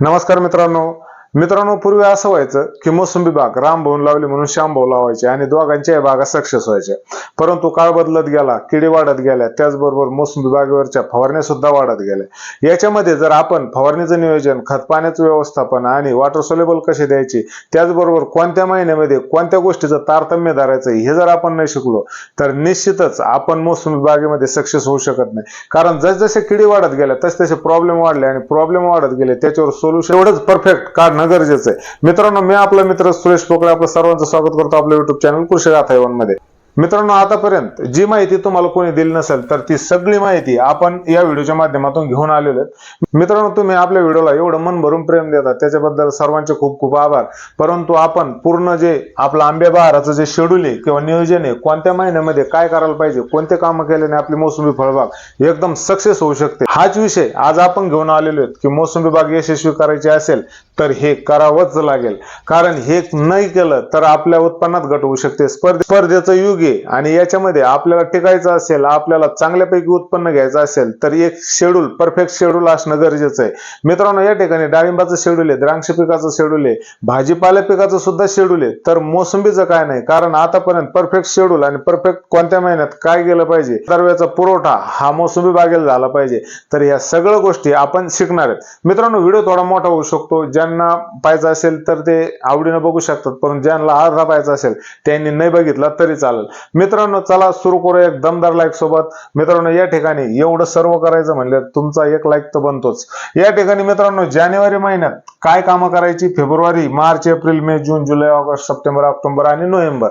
नमस्कार मित्रांनो. मित्रांनो पूर्वी असं व्हायचं की मोसंबी बाग राम भाऊन लावली म्हणून श्याम भाऊ लावायचे आणि दोघांच्या बागा सक्सेस व्हायच्या परंतु काळ बदलत गेला किडी वाढत गेल्या त्याचबरोबर मोसंबी बागेवरच्या फवारण्या सुद्धा वाढत गेल्या. याच्यामध्ये जर आपण फवारणीचं नियोजन खतपाण्याचं व्यवस्थापन आणि वॉटर सोलेबल कसे द्यायचे त्याचबरोबर कोणत्या महिन्यामध्ये कोणत्या गोष्टीचं तारतम्य धरायचं हे जर आपण नाही शिकलो तर निश्चितच आपण मोसंबी बागेमध्ये सक्सेस होऊ शकत नाही. कारण जसजसे किडी वाढत गेल्या तस तसे प्रॉब्लेम वाढले आणि प्रॉब्लेम वाढत गेले त्याच्यावर सोल्युशन एवढंच परफेक्ट काढणं गरजेचं आहे. मित्रांनो मी आपला मित्र सुरेश पोकळे आपलं सर्वांचं स्वागत करतो आपल्या युट्यूब चॅनल कृषी गाथा मध्ये मित्रांनो आतापर्यंत जी माहिती तुम्हाला कोणी दिली नसेल तर ती सगळी माहिती आपण या व्हिडिओच्या माध्यमातून घेऊन आलेलो आहेत. मित्रांनो तुम्ही आपल्या व्हिडिओला एवढं मन भरून प्रेम देता त्याच्याबद्दल सर्वांचे खूप खूप आभार. परंतु आपण पूर्ण जे आपलं आंबे बहाराचं जे शेड्यूल आहे किंवा नियोजन आहे कोणत्या महिन्यामध्ये काय करायला पाहिजे कोणते कामं केल्याने आपली मोसंबी फळबाग एकदम सक्सेस होऊ शकते. हाच विषय आज आपण घेऊन आलेलो आहेत. की मोसंबी बाग यशस्वी करायची असेल तर हे करावंच लागेल. कारण हे नाही केलं तर आपल्या उत्पन्नात घट होऊ शकते. स्पर्धे स्पर्धेचं युग घे. आणि याच्यामध्ये आपल्याला टिकायचं असेल आपल्याला चांगल्यापैकी उत्पन्न घ्यायचं असेल तर एक शेड्यूल परफेक्ट शेड्यूल असणं गरजेचं आहे. मित्रांनो या ठिकाणी डाळिंबाचं शेड्यूल आहे द्राक्ष पिकाचं शेड्यूल आहे भाजीपाला पिकाचं सुद्धा शेड्यूल आहे. तर मोसंबीचं काय नाही कारण आतापर्यंत परफेक्ट शेड्यूल आणि परफेक्ट कोणत्या महिन्यात काय गेलं पाहिजे? द्रव्याचा पुरवठा हा मोसंबी बागेला झाला पाहिजे. तर या सगळ्या गोष्टी आपण शिकणार आहेत. मित्रांनो व्हिडिओ थोडा मोठा होऊ शकतो. ज्यांना पाहायचा असेल तर ते आवडीनं बघू शकतात पण ज्यांना अर्धा पाहायचा असेल त्यांनी नाही बघितला तरी चालेल. मित्रांनो चला सुरू करू एक दमदार लाईक सोबत. मित्रांनो या ठिकाणी एवढं सर्व करायचं म्हणलं तुमचा एक लाईक तर बनतोच. या ठिकाणी मित्रांनो जानेवारी महिन्यात काय कामं करायची? फेब्रुवारी मार्च एप्रिल मे जून जुलै ऑगस्ट सप्टेंबर ऑक्टोबर आणि नोव्हेंबर.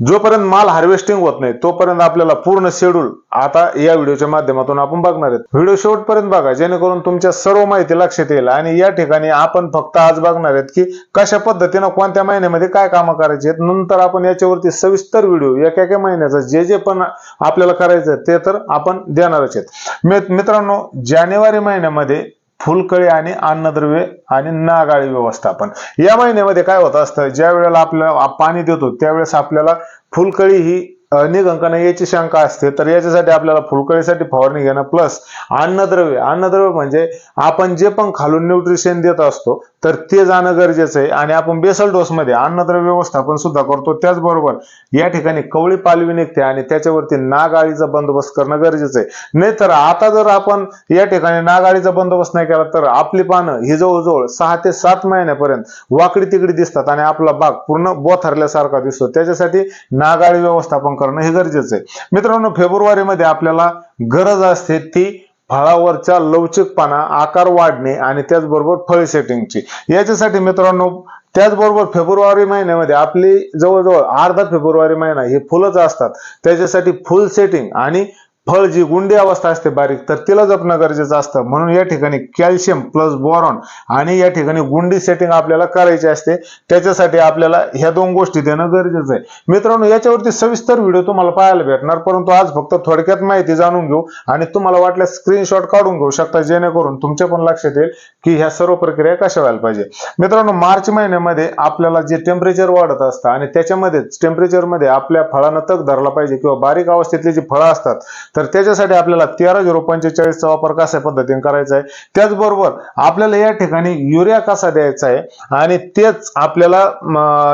जोपर्यंत माल हार्वेस्टिंग होत नाही तोपर्यंत आपल्याला पूर्ण शेड्यूल आता या व्हिडिओच्या माध्यमातून आपण बघणार आहेत. व्हिडिओ शेवटपर्यंत बघा जेणेकरून तुमच्या सर्व माहिती लक्षात येईल आणि या ठिकाणी आपण फक्त आज बघणार आहेत की कशा पद्धतीनं कोणत्या महिन्यामध्ये काय कामं करायची आहेत. नंतर आपण याच्यावरती सविस्तर व्हिडिओ एका एका महिन्याचा जे जे पण आपल्याला करायचं ते तर आपण देणारच आहेत. मित्रांनो जानेवारी महिन्यामध्ये फुलकळी आणि अन्नद्रव्य आणि नागाळी व्यवस्थापन. या महिन्यामध्ये काय होत असतं? ज्या वेळेला आपल्याला पाणी देतो त्यावेळेस आपल्याला फुलकळी ही निघंकन याची शंका असते तर याच्यासाठी आपल्याला फुलकळीसाठी फवारणी घेणं प्लस अन्नद्रव्य. अन्नद्रव्य म्हणजे आपण जे पण खालून न्यूट्रिशन देत असतो तर ते जाणं गरजेचं आहे. आणि आपण बेसल डोसमध्ये अन्नद्रव्य व्यवस्थापन सुद्धा करतो. त्याचबरोबर या ठिकाणी कवळी पालवी निघते आणि त्याच्यावरती नागाळीचा बंदोबस्त करणं गरजेचं आहे. नाहीतर आता जर आपण या ठिकाणी नागाळीचा बंदोबस्त नाही केला तर आपली पानं ही जवळजवळ सहा ते सात महिन्यापर्यंत वाकडी तिकडी दिसतात आणि आपला बाग पूर्ण बोथरल्यासारखा दिसतो. त्याच्यासाठी नागाळी व्यवस्थापन करणं हे गरजेचं आहे. मित्रांनो फेब्रुवारीमध्ये आपल्याला गरज असते ती फळावरच्या लवचिकपणा आकार वाढणे आणि त्याचबरोबर फळ सेटिंगची याच्यासाठी मित्रांनो त्याचबरोबर फेब्रुवारी महिन्यामध्ये आपली जवळजवळ अर्धा फेब्रुवारी महिना हे फुलंच असतात. त्याच्यासाठी फुल सेटिंग आणि फळ जी गुंडी अवस्था असते बारीक तर तिला जपणं गरजेचं असतं. म्हणून या ठिकाणी कॅल्शियम प्लस बोरॉन आणि या ठिकाणी गुंडी सेटिंग आपल्याला करायची असते. त्याच्यासाठी आपल्याला ह्या दोन गोष्टी देणं गरजेचं आहे. मित्रांनो याच्यावरती सविस्तर व्हिडिओ तुम्हाला पाहायला भेटणार परंतु आज फक्त थोडक्यात माहिती जाणून घेऊ आणि तुम्हाला वाटल्यास स्क्रीनशॉट काढून घेऊ शकता जेणेकरून तुमच्या पण लक्षात येईल की ह्या सर्व प्रक्रिया कशा व्हायला पाहिजे. मित्रांनो मार्च महिन्यामध्ये आपल्याला जे टेम्परेचर वाढत असतं आणि त्याच्यामध्येच टेम्परेचरमध्ये आपल्या फळानं तग धरला पाहिजे किंवा बारीक अवस्थेतली जी फळं असतात तर त्याच्यासाठी आपल्याला तेरा झिरो पंचेचाळीसचा वापर कशा पद्धतीने करायचा आहे? त्याचबरोबर आपल्याला या ठिकाणी युरिया कसा द्यायचा आहे? आणि तेच आपल्याला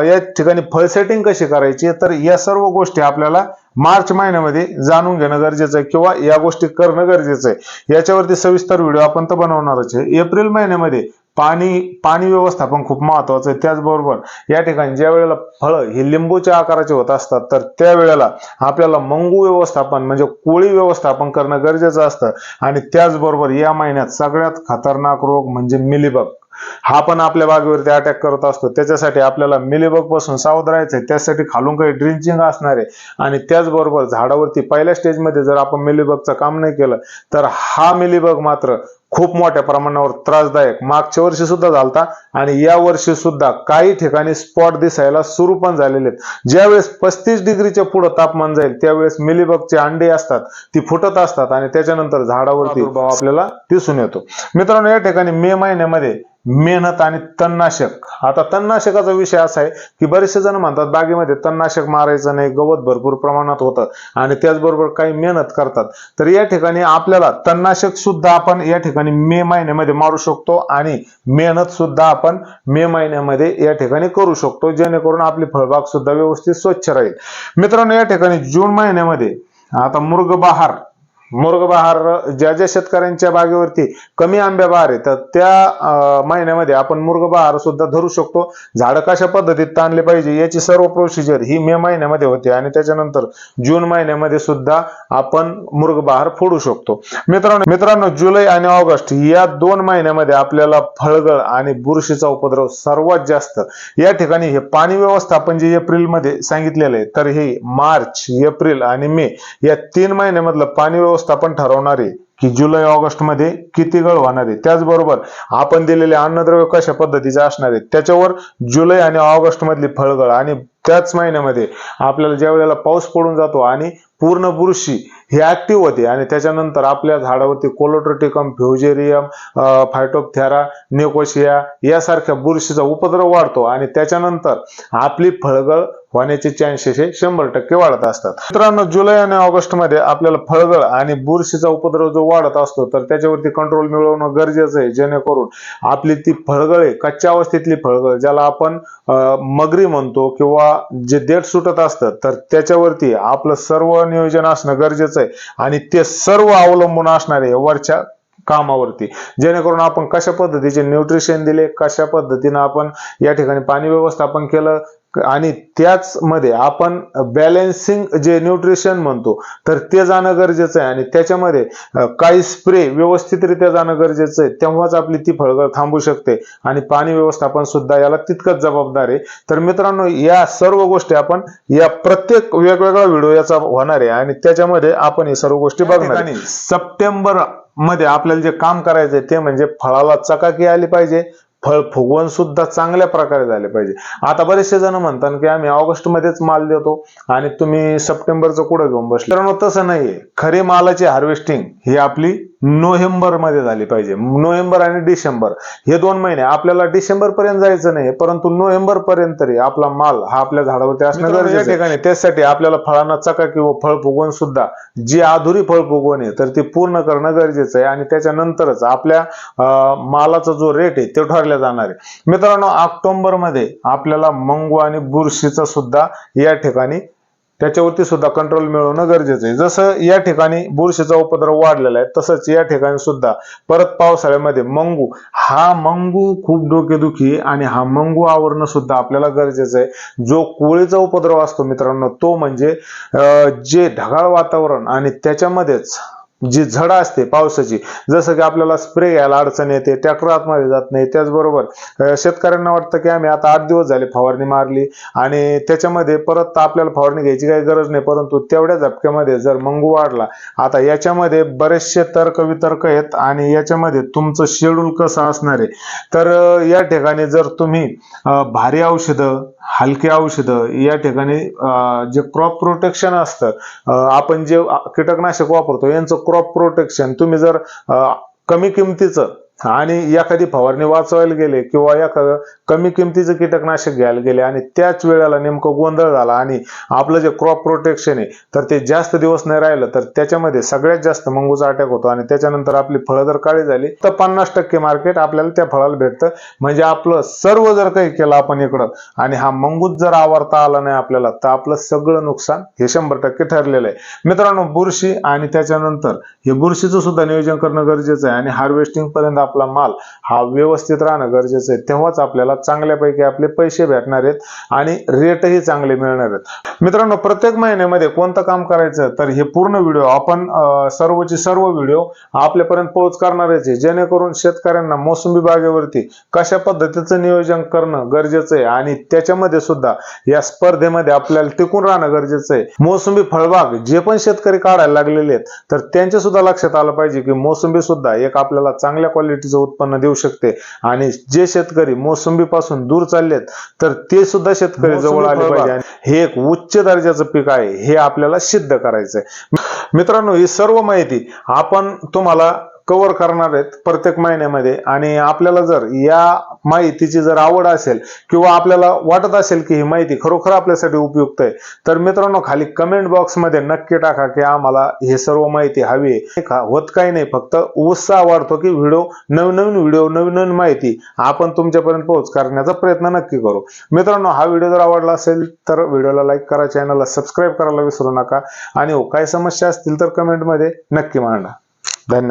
या ठिकाणी फळ सेटिंग कशी करायची? तर या सर्व गोष्टी आपल्याला मार्च महिन्यामध्ये जाणून घेणं गरजेचं आहे किंवा या गोष्टी करणं गरजेचं आहे. याच्यावरती सविस्तर व्हिडिओ आपण तर बनवणारच आहे. एप्रिल महिन्यामध्ये पाणी पाणी व्यवस्थापन खूप महत्वाचं आहे. त्याचबरोबर या ठिकाणी ज्या वेळेला फळं ही लिंबूच्या आकाराचे होत असतात तर त्यावेळेला आपल्याला मंगू व्यवस्थापन म्हणजे कोळी व्यवस्थापन करणं गरजेचं असतं. आणि त्याचबरोबर या महिन्यात सगळ्यात खतरनाक रोग म्हणजे मिलीबग. हा पण आपल्या बागेवरती अटॅक करत असतो. त्याच्यासाठी आपल्याला मिलीबगपासून सावध राहायचंय. त्यासाठी खालून काही ड्रिंचिंग असणार आहे. आणि त्याचबरोबर झाडावरती पहिल्या स्टेजमध्ये जर आपण मिलीबगचं काम नाही केलं तर हा मिलीबग मात्र खूप मोठ्या प्रमाणावर त्रासदायक. मागच्या वर्षी सुद्धा झालता आणि या वर्षी सुद्धा काही ठिकाणी स्पॉट दिसायला सुरू पण झालेले आहेत. ज्यावेळेस पस्तीस डिग्रीच्या पुढे तापमान जाईल त्यावेळेस मिलीबगचे अंडे असतात ती फुटत असतात आणि त्याच्यानंतर झाडावरती आपल्याला दिसून येतो. मित्रांनो या ठिकाणी मे महिन्यामध्ये मेहनत आणि तणनाशक. आता तणनाशकाचा विषय असा आहे की बरेचसे जण म्हणतात बागेमध्ये तणनाशक मारायचं नाही गवत भरपूर प्रमाणात होतं आणि त्याचबरोबर काही मेहनत करतात. तर या ठिकाणी आपल्याला तणनाशक सुद्धा आपण या ठिकाणी मे महिन्यामध्ये मारू शकतो आणि मेहनत सुद्धा आपण मे महिन्यामध्ये या ठिकाणी करू शकतो जेणेकरून आपली फळबाग सुद्धा व्यवस्थित स्वच्छ राहील. मित्रांनो या ठिकाणी जून महिन्यामध्ये आता मुर्ग मुरगबहार ज्या ज्या शेतकऱ्यांच्या बागेवरती कमी आंब्या बहार आहे तर त्या महिन्यामध्ये आपण मुरगबहार सुद्धा धरू शकतो. झाडं कशा पद्धतीत ताणले पाहिजे याची सर्व प्रोसिजर ही मे महिन्यामध्ये होते आणि त्याच्यानंतर जून महिन्यामध्ये सुद्धा आपण मुरगबहार फोडू शकतो. मित्रांनो मित्रांनो जुलै आणि ऑगस्ट या दोन महिन्यामध्ये आपल्याला फळगळ आणि बुरशीचा उपद्रव सर्वात जास्त. या ठिकाणी हे पाणी व्यवस्थापन जे एप्रिलमध्ये सांगितलेलं आहे तर हे मार्च एप्रिल आणि मे या तीन महिन्यामधलं पाणी व्यवस्थापन ठरवणारे की जुलै ऑगस्टमध्ये किती गळ होणार आहे? त्याचबरोबर आपण दिलेले अन्नद्रव्य कशा पद्धतीचे असणार आहे? त्याच्यावर जुलै आणि ऑगस्ट मधली फळगळ आणि त्याच महिन्यामध्ये आपल्याला ज्या वेळेला पाऊस पडून जातो आणि पूर्ण बुरशी हे ऍक्टिव्ह होते आणि त्याच्यानंतर आपल्या झाडावरती कोलोट्रोटिकम फ्युजेरियम फायटोपथेरा नेकोशिया यासारख्या बुरशीचा उपद्रव वाढतो आणि त्याच्यानंतर आपली फळगळ होण्याचे चान्सेस हे शंभर टक्के वाढत असतात. मित्रांनो जुलै आणि ऑगस्टमध्ये आपल्याला फळगळ आणि बुरशीचा उपद्रव जो वाढत असतो तर त्याच्यावरती कंट्रोल मिळवणं गरजेचं आहे. जेणेकरून आपली ती फळगळ आहे कच्च्या अवस्थेतली फळगळ ज्याला आपण मगरी म्हणतो किंवा जे देठ सुटत असतं तर त्याच्यावरती आपलं सर्व नियोजन असणं गरजेचं आहे. आणि ते सर्व अवलंबून असणारे वरच्या कामावरती. जेणेकरून आपण कशा पद्धतीचे न्यूट्रिशन दिले कशा पद्धतीनं आपण या ठिकाणी पाणी व्यवस्थापन केलं आणि त्याच मध्ये आपण बॅलन्सिंग जे न्यूट्रिशन म्हणतो तर ते जाणं गरजेचं आहे. आणि त्याच्यामध्ये काही स्प्रे व्यवस्थितरित्या जाणं गरजेचं आहे तेव्हाच आपली ती फळगळ थांबू शकते. आणि पाणी व्यवस्थापन सुद्धा याला तितकंच जबाबदार आहे. तर मित्रांनो या सर्व गोष्टी आपण या प्रत्येक वेगवेगळा व्हिडिओ याचा होणार आहे. आणि त्याच्यामध्ये आपण हे सर्व गोष्टी बघणार आहे. सप्टेंबरमध्ये आपल्याला जे काम करायचंय ते म्हणजे फळाला चकाकी आली पाहिजे. फळ फुगवण सुद्धा चांगल्या प्रकारे झाले पाहिजे. आता बरेचसे जण म्हणतात की आम्ही ऑगस्ट मध्येच माल देतो आणि तुम्ही सप्टेंबरचं कुठं घेऊन बसले? तसं नाहीये. खरी मालाची हार्वेस्टिंग ही आपली नोव्हेंबरमध्ये झाली पाहिजे. नोव्हेंबर आणि डिसेंबर. हे दोन महिने आपल्याला डिसेंबर पर्यंत जायचं नाही परंतु नोव्हेंबर पर्यंत तरी आपला माल हा आपल्या झाडावरती असणं गरजेचं आहे. ठिकाणी त्यासाठी आपल्याला फळांना चकाकी व फळ फुगवण सुद्धा जी अधुरी फळ फुगवण आहे तर ती पूर्ण करणं गरजेचं आहे. आणि त्याच्यानंतरच आपल्या अं, मालाचा जो रेट आहे तो ठरला जाणार आहे. मित्रांनो ऑक्टोबरमध्ये आपल्याला मंगू आणि बुरशीचा सुद्धा या ठिकाणी त्याच्यावरती सुद्धा कंट्रोल मिळवणं गरजेचं आहे. जसं या ठिकाणी बुरशीचा उपद्रव वाढलेला आहे तसंच या ठिकाणी सुद्धा परत पावसाळ्यामध्ये मंगू. हा मंगू खूप डोकेदुखी आणि हा मंगू आवरणं सुद्धा आपल्याला गरजेचं आहे. जो कोळीचा उपद्रव असतो मित्रांनो तो म्हणजे जे ढगाळ वातावरण आणि त्याच्यामध्येच जी झड असते पावसाची जसं की आपल्याला स्प्रे घ्यायला अडचण येते ट्रॅक्टर आतमध्ये जात नाही त्याचबरोबर शेतकऱ्यांना वाटतं की आम्ही आता आठ दिवस झाले फवारणी मारली आणि त्याच्यामध्ये परत आपल्याला फवारणी घ्यायची काही गरज नाही परंतु तेवढ्या झपक्यामध्ये जर मंगू वाढला आता याच्यामध्ये बरेचसे तर्क वितर्क आहेत आणि याच्यामध्ये तुमचं शेड्यूल कसं असणार आहे? तर या ठिकाणी जर तुम्ही भारी औषधं हलकी औषधं या ठिकाणी जे क्रॉप प्रोटेक्शन असतं आपण जे कीटकनाशक वापरतो यांचं क्रॉप प्रोटेक्शन तुम्ही जर कमी किमतीचं आणि एखादी फवारणी वाचवायला गेले किंवा एखादं कमी किमतीचं कीटकनाशक घ्यायला गेले आणि त्याच वेळेला नेमकं गोंधळ झाला आणि आपलं जे क्रॉप प्रोटेक्शन आहे तर ते जास्त दिवस नाही राहिलं तर त्याच्यामध्ये सगळ्यात जास्त मंगूचा अटॅक होतो आणि त्याच्यानंतर आपली फळं जर काळी झाली तर पन्नास टक्के मार्केट आपल्याला त्या फळाला भेटतं. म्हणजे आपलं सर्व जर काही केलं आपण इकडं आणि हा मंगूच जर आवरता आला नाही आपल्याला तर आपलं सगळं नुकसान हे शंभर टक्के ठरलेलं आहे. मित्रांनो बुरशी आणि त्याच्यानंतर हे बुरशीचं सुद्धा नियोजन करणं गरजेचं आहे आणि हार्वेस्टिंग पर्यंत आपला माल हा व्यवस्थित राहणं गरजेचं आहे. तेव्हाच आपल्याला चांगल्यापैकी आपले पैसे भेटणार आहेत आणि रेटही चांगले मिळणार आहेत. मित्रांनो प्रत्येक महिन्यामध्ये कोणतं काम करायचं? तर हे पूर्ण व्हिडिओ आपण सर्वचे सर्व व्हिडिओ आपल्यापर्यंत पोहोच करणारच आहे. जेणेकरून शेतकऱ्यांना मोसंबी बागेवरती कशा पद्धतीचं नियोजन करणं गरजेचं आहे आणि त्याच्यामध्ये सुद्धा या स्पर्धेमध्ये आपल्याला टिकून राहणं गरजेचं आहे. मोसंबी फळबाग जे पण शेतकरी काढायला लागलेले आहेत तर त्यांच्या सुद्धा लक्षात आलं पाहिजे की मोसंबी सुद्धा एक आपल्याला चांगल्या क्वालिटीचं उत्पन्न देऊ शकते. आणि जे शेतकरी मोसंबी पासून दूर चाललेत तर ते सुद्धा शेतकरी जवळ आले पाहिजे. आणि हे एक उच्च दर्जाचं पीक आहे. हे आपल्याला सिद्ध करायचंय. मित्रांनो ही सर्व माहिती आपण तुम्हाला कव्हर करणार आहेत प्रत्येक महिन्यामध्ये. आणि आपल्याला जर या माहितीची जर आवड असेल किंवा आपल्याला वाटत असेल की ही माहिती खरोखर आपल्यासाठी उपयुक्त आहे तर मित्रांनो खाली कमेंट बॉक्समध्ये नक्की टाका की आम्हाला हे सर्व माहिती हवी आहे. का- होत काही नाही फक्त उत्साह वाढतो की व्हिडिओ नवनवीन व्हिडिओ नवीन नवीन माहिती आपण तुमच्यापर्यंत पोहोच करण्याचा प्रयत्न नक्की करू. मित्रांनो हा व्हिडिओ जर आवडला असेल तर व्हिडिओला लाईक करा चॅनलला सबस्क्राईब करायला विसरू नका. आणि हो, काय समस्या असतील तर कमेंटमध्ये नक्की मांडा. धन्यवाद.